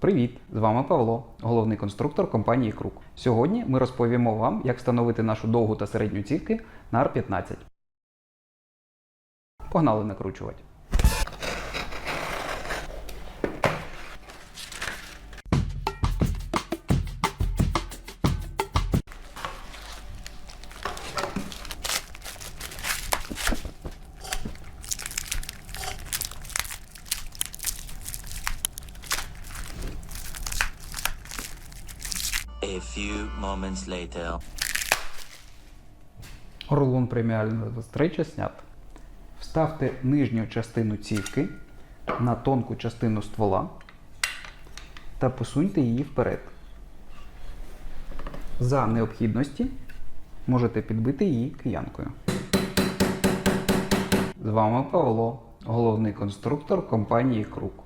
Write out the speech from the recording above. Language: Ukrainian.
Привіт! З вами Павло, головний конструктор компанії Крук. Сьогодні ми розповімо вам, як встановити нашу довгу та середню цівки на R15. Погнали накручувати. A few moments later. Рулон преміального стрейча снят. Вставте нижню частину цівки на тонку частину ствола та посуньте її вперед. За необхідності можете підбити її киянкою. З вами Павло, головний конструктор компанії Крук.